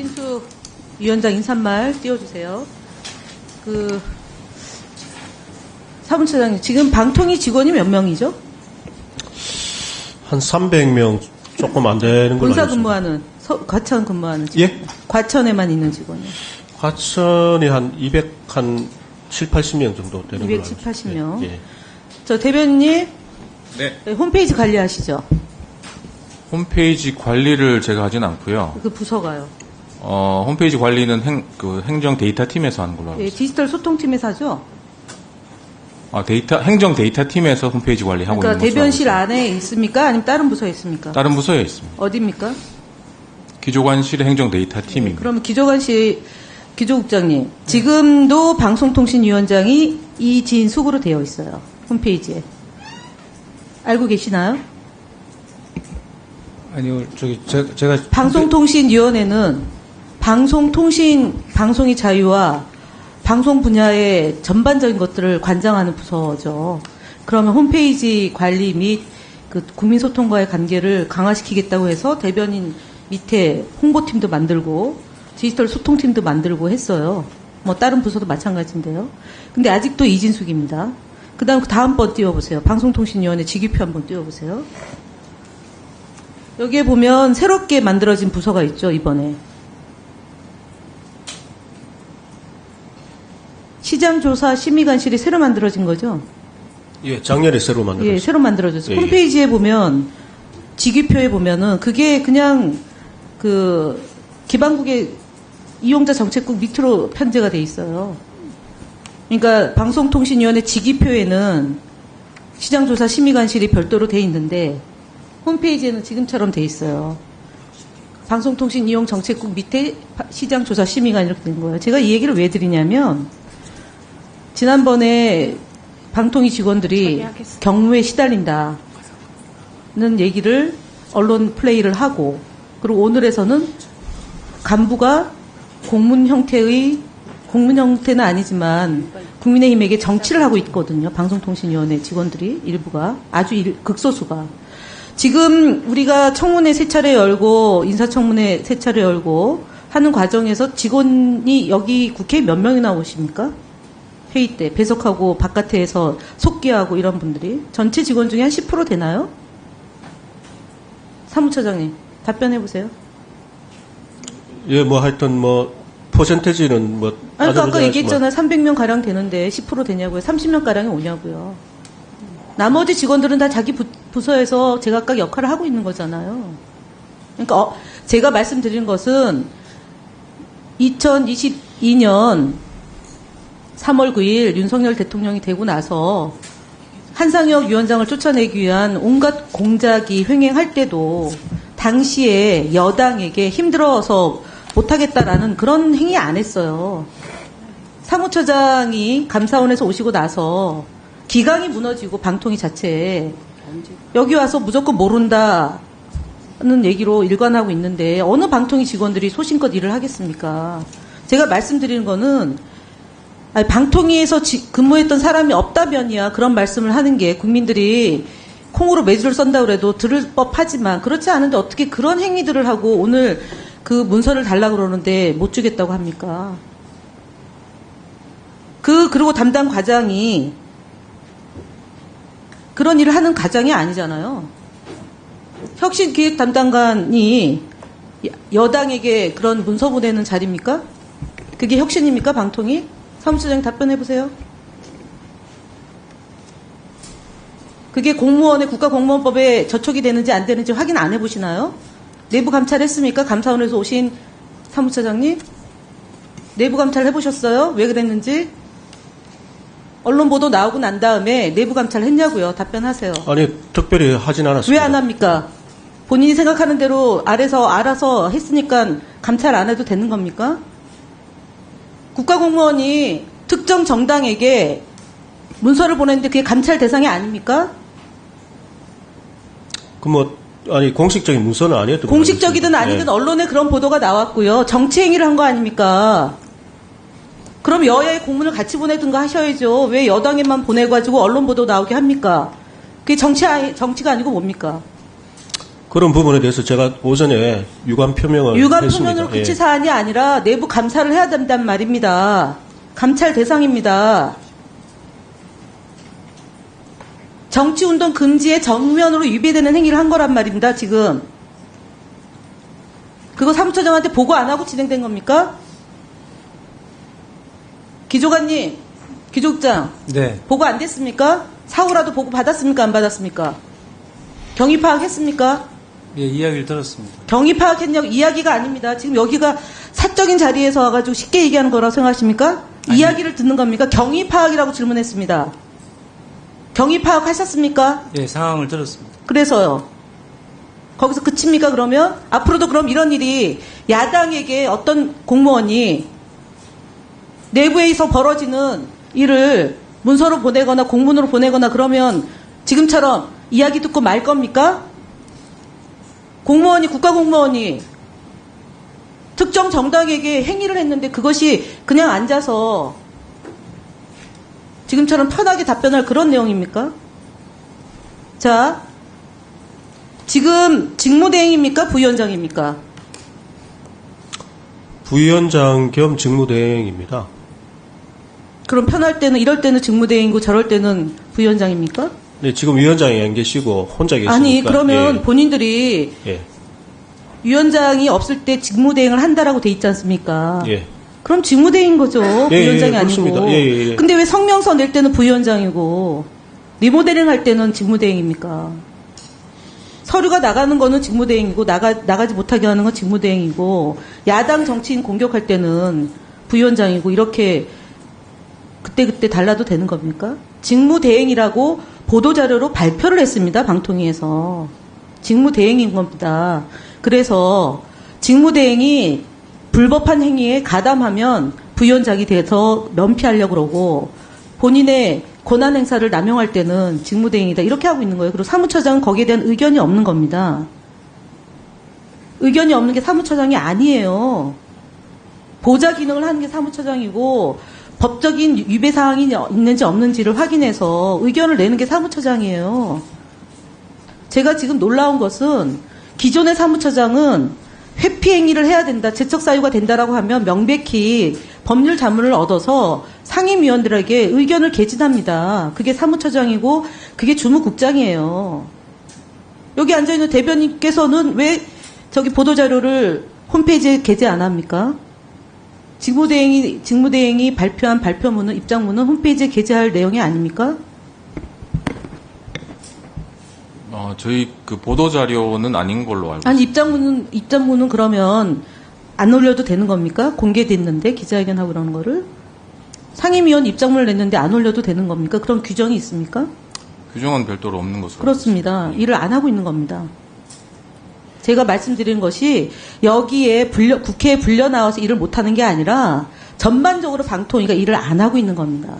이진수 위원장 인사말 띄워주세요. 그 사무처장님 지금 방통위 직원이 몇 명이죠? 한 300명 조금 안 되는 걸로 본사 알고 있습니다. 근무하는 서- 과천 근무하는 직원. 예? 과천에만 있는 직원이요. 과천이 한 200, 한 7, 80명 정도 되는 걸로 알고 270, 있습니다. 80명. 예, 예. 저 대변인님 네. 네, 홈페이지 관리하시죠? 홈페이지 관리를 제가 하진 않고요. 그 부서가요. 어, 홈페이지 관리는 행, 그 행정 데이터 팀에서 하는 걸로 알고 예, 있습니다. 디지털 소통팀에서 하죠? 아, 데이터, 행정 데이터 팀에서 홈페이지 관리하고 그러니까 있는 것으로 대변실 알고 안에 있습니까? 아니면 다른 부서에 있습니까? 있습니다. 다른 부서에 있습니다. 어디입니까? 기조관실의 행정 데이터 팀입니다. 그러면 기조관 씨, 기조국장님, 지금도 방송통신위원장이 이진숙으로 되어 있어요. 홈페이지에. 알고 계시나요? 아니요, 저기 제, 제가 방송통신위원회는 방송 통신, 방송의 자유와 방송 분야의 전반적인 것들을 관장하는 부서죠. 그러면 홈페이지 관리 및 그 국민소통과의 관계를 강화시키겠다고 해서 대변인 밑에 홍보팀도 만들고 디지털 소통팀도 만들고 했어요. 뭐 다른 부서도 마찬가지인데요. 근데 아직도 이진숙입니다. 그 다음, 다음 번 띄워보세요. 방송통신위원회 직위표 한번 띄워보세요. 여기에 보면 새롭게 만들어진 부서가 있죠, 이번에. 시장조사 심의관실이 새로 만들어진 거죠? 예, 작년에 새로 예, 만들었습니다. 새로 만들어졌어요. 예, 예. 홈페이지에 보면 직위표에 보면은 그게 그냥 그 기반국의 이용자 정책국 밑으로 편제가 돼 있어요. 그러니까 방송통신위원회 직위표에는 시장조사 심의관실이 별도로 돼 있는데 홈페이지에는 지금처럼 돼 있어요. 방송통신 이용 정책국 밑에 파- 시장조사 심의관 이렇게 된 거예요. 제가 이 얘기를 왜 드리냐면 지난번에 방통위 직원들이 경무에 시달린다는 얘기를 언론 플레이를 하고 그리고 오늘에서는 간부가 공문 형태의 공문 형태는 아니지만 국민의힘에게 정치를 하고 있거든요. 방송통신위원회 직원들이 일부가 아주 일- 극소수가 지금 우리가 청문회 세 차례 열고 인사청문회 세 차례 열고 하는 과정에서 직원이 여기 국회에 몇 명이나 오십니까? 회의 때 배석하고 바깥에서 속기하고 이런 분들이 전체 직원 중에 한 10% 되나요? 사무처장님 답변해 보세요. 예, 뭐 하여튼 뭐 퍼센테지는 뭐 아니, 까 아까 얘기했잖아요. 300명 가량 되는데 10% 되냐고요. 30명 가량이 오냐고요. 나머지 직원들은 다 자기 부, 부서에서 제각각 역할을 하고 있는 거잖아요. 그러니까 어, 제가 말씀드리는 것은 2022년 3월 9일 윤석열 대통령이 되고 나서 한상혁 위원장을 쫓아내기 위한 온갖 공작이 횡행할 때도 당시에 여당에게 힘들어서 못하겠다라는 그런 행위 안 했어요. 사무처장이 감사원에서 오시고 나서 기강이 무너지고 방통위 자체에 여기 와서 무조건 모른다 는 얘기로 일관하고 있는데 어느 방통위 직원들이 소신껏 일을 하겠습니까? 제가 말씀드리는 거는 아니, 방통위에서 지- 근무했던 사람이 없다면이야 그런 말씀을 하는 게 국민들이 콩으로 매주를 썬다 그래도 들을 법하지만 그렇지 않은데 어떻게 그런 행위들을 하고 오늘 그 문서를 달라 그러는데 못 주겠다고 합니까? 그 그리고 담당 과장이 그런 일을 하는 과장이 아니잖아요. 혁신 기획 담당관이 여당에게 그런 문서 보내는 자리입니까? 그게 혁신입니까? 방통위? 사무처장님 답변해 보세요. 그게 공무원의 국가공무원법에 저촉이 되는지 안 되는지 확인 안 해보시나요? 내부 감찰했습니까? 감사원에서 오신 사무처장님? 내부 감찰 해보셨어요? 왜 그랬는지? 언론 보도 나오고 난 다음에 내부 감찰 했냐고요? 답변하세요. 아니 특별히 하진 않았습니다. 왜 안 합니까? 본인이 생각하는 대로 아래서 알아서 했으니까 감찰 안 해도 되는 겁니까? 국가공무원이 특정 정당에게 문서를 보냈는데 그게 감찰 대상이 아닙니까? 그뭐 아니 공식적인 문서는 아니었던 공식적이든 걸로 아니든 알고 언론에 그런 보도가 나왔고요. 정치 행위를 한 거 아닙니까? 그럼 여야의 공문을 같이 보내든가 하셔야죠. 왜 여당에만 보내가지고 언론 보도 나오게 합니까? 그게 정치, 정치가 아니고 뭡니까? 그런 부분에 대해서 제가 오전에 유감 표명을 유감 했습니다. 표명은 예. 그치 사안이 아니라 내부 감사를 해야 된단 말입니다. 감찰 대상입니다. 정치운동 금지에 정면으로 위배되는 행위를 한 거란 말입니다, 지금. 그거 사무처장한테 보고 안 하고 진행된 겁니까? 기조관님, 기조국장, 네. 보고 안 됐습니까? 사후라도 보고 받았습니까? 안 받았습니까? 경위 파악했습니까? 예, 이야기를 들었습니다. 경위 파악했냐고 이야기가 아닙니다. 지금 여기가 사적인 자리에서 와가지고 쉽게 얘기하는 거라고 생각하십니까? 이야기를 듣는 겁니까? 경위 파악이라고 질문했습니다. 경위 파악하셨습니까? 예, 상황을 들었습니다. 그래서요. 거기서 그칩니까 그러면? 앞으로도 그럼 이런 일이 야당에게 어떤 공무원이 내부에서 벌어지는 일을 문서로 보내거나 공문으로 보내거나 그러면 지금처럼 이야기 듣고 말 겁니까? 공무원이 국가공무원이 특정 정당에게 행위를 했는데 그것이 그냥 앉아서 지금처럼 편하게 답변할 그런 내용입니까? 자, 지금 직무대행입니까? 부위원장입니까? 부위원장 겸 직무대행입니다. 그럼 편할 때는 이럴 때는 직무대행이고 저럴 때는 부위원장입니까? 네, 지금 위원장이 안 계시고 혼자 계시니까. 아니 그러면 본인들이 예, 위원장이 없을 때 직무대행을 한다라고 돼 있지 않습니까? 예, 예. 그럼 직무대행인 거죠. 예, 부위원장이 예, 아니고. 예, 예, 예. 근데 왜 성명서 낼 때는 부위원장이고 리모델링 할 때는 직무대행입니까? 서류가 나가는 거는 직무대행이고 나가 나가지 못하게 하는 건 직무대행이고 야당 정치인 공격할 때는 부위원장이고 이렇게 그때 그때 달라도 되는 겁니까? 직무대행이라고 보도자료로 발표를 했습니다. 방통위에서 직무대행인 겁니다. 그래서 직무대행이 불법한 행위에 가담하면 부위원장이 돼서 면피하려고 그러고 본인의 권한 행사를 남용할 때는 직무대행이다 이렇게 하고 있는 거예요. 그리고 사무처장은 거기에 대한 의견이 없는 겁니다. 의견이 없는 게 사무처장이 아니에요. 보좌 기능을 하는 게 사무처장이고 법적인 위배 사항이 있는지 없는지를 확인해서 의견을 내는 게 사무처장이에요. 제가 지금 놀라운 것은 기존의 사무처장은 회피 행위를 해야 된다, 재척 사유가 된다라고 하면 명백히 법률 자문을 얻어서 상임위원들에게 의견을 개진합니다. 그게 사무처장이고 그게 주무국장이에요. 여기 앉아 있는 대변인께서는 왜 저기 보도자료를 홈페이지에 게재 안 합니까? 직무대행이 직무대행이 발표한 발표문은 입장문은 홈페이지에 게재할 내용이 아닙니까? 어, 저희 그 보도 자료는 아닌 걸로 알고 아니 입장문은 입장문은 그러면 안 올려도 되는 겁니까? 공개됐는데 기자회견하고 그러는 거를 상임위원 입장문을 냈는데 안 올려도 되는 겁니까? 그런 규정이 있습니까? 규정은 별도로 없는 것으로 그렇습니다. 일을 안 하고 있는 겁니다. 제가 말씀드린 것이 여기에 불려, 국회에 불려 나와서 일을 못 하는 게 아니라 전반적으로 방통위가 일을 안 하고 있는 겁니다.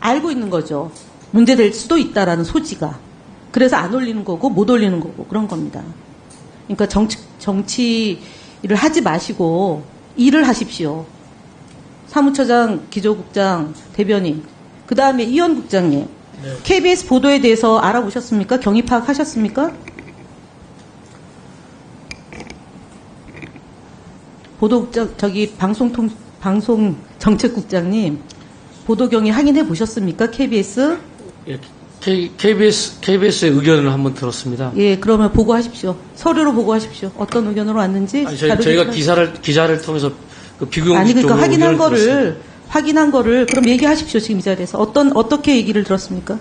알고 있는 거죠. 문제될 수도 있다라는 소지가. 그래서 안 올리는 거고 못 올리는 거고 그런 겁니다. 그러니까 정치, 정치 일을 하지 마시고 일을 하십시오. 사무처장, 기조국장, 대변인, 그 다음에 이현 국장님, KBS 보도에 대해서 알아보셨습니까? 경위 파악하셨습니까? 보도국장, 저기 방송통, 방송 정책국장님, 보도 경위 확인해 보셨습니까? KBS? 예, K, KBS, KBS의 의견을 한번 들었습니다. 예, 그러면 보고하십시오. 서류로 보고하십시오. 어떤 의견으로 왔는지. 아니, 저희, 좀- 기사를, 기자를 통해서 그 비교공식 아니 그러니까 확인한 거를 들었습니다. 확인한 거를 그럼 얘기하십시오 지금 이 자리에서 어떤 어떻게 얘기를 들었습니까?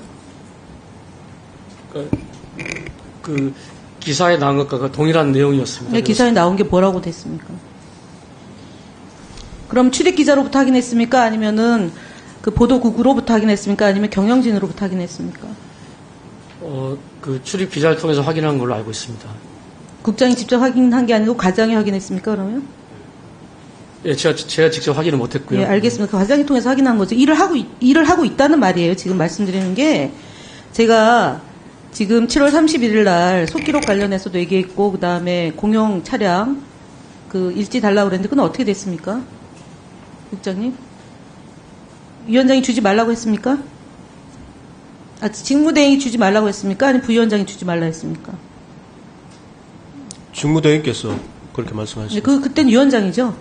그 기사에 나온 것과 그 동일한 내용이었습니다. 네, 기사에 나온 게 뭐라고 됐습니까? 그럼 출입 기자로부터 확인했습니까? 아니면은 그 보도국으로부터 확인했습니까? 아니면 경영진으로부터 확인했습니까? 어, 그 출입 기자를 통해서 확인한 걸로 알고 있습니다. 국장이 직접 확인한 게 아니고 과장이 확인했습니까? 그러면? 예, 제가, 제가 직접 확인을 못했고요. 예, 알겠습니다. 그 과장이 통해서 확인한 거죠. 일을 하고 있- 일을 하고 있다는 말이에요. 지금 말씀드리는 게 제가 지금 7월 31일 날 속기록 관련해서도 얘기했고 그다음에 공용 차량 그 일지 달라고 그랬는데 그건 어떻게 됐습니까? 국장님? 위원장이 주지 말라고 했습니까? 아, 직무대행이 주지 말라고 했습니까? 아니 부위원장이 주지 말라 했습니까? 직무대행께서 그렇게 근데 말씀하셨습니다. 그 그땐 위원장이죠.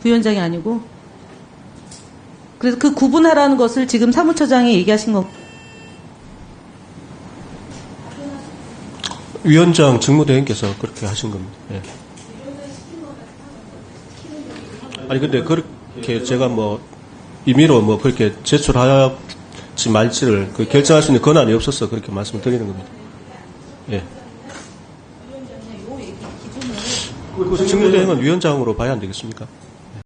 부위원장이 아니고. 그래서 그 구분하라는 것을 지금 사무처장이 얘기하신 거 위원장 직무대행께서 그렇게 하신 겁니다. 예. 아니 근데 그 렇게 제가 뭐 임의로 뭐 그렇게 제출하지 말지를 그 결정할 수 있는 권한이 없어서 그렇게 말씀드리는 겁니다. 예. 그 직무대행은 위원장으로 봐야 안 되겠습니까?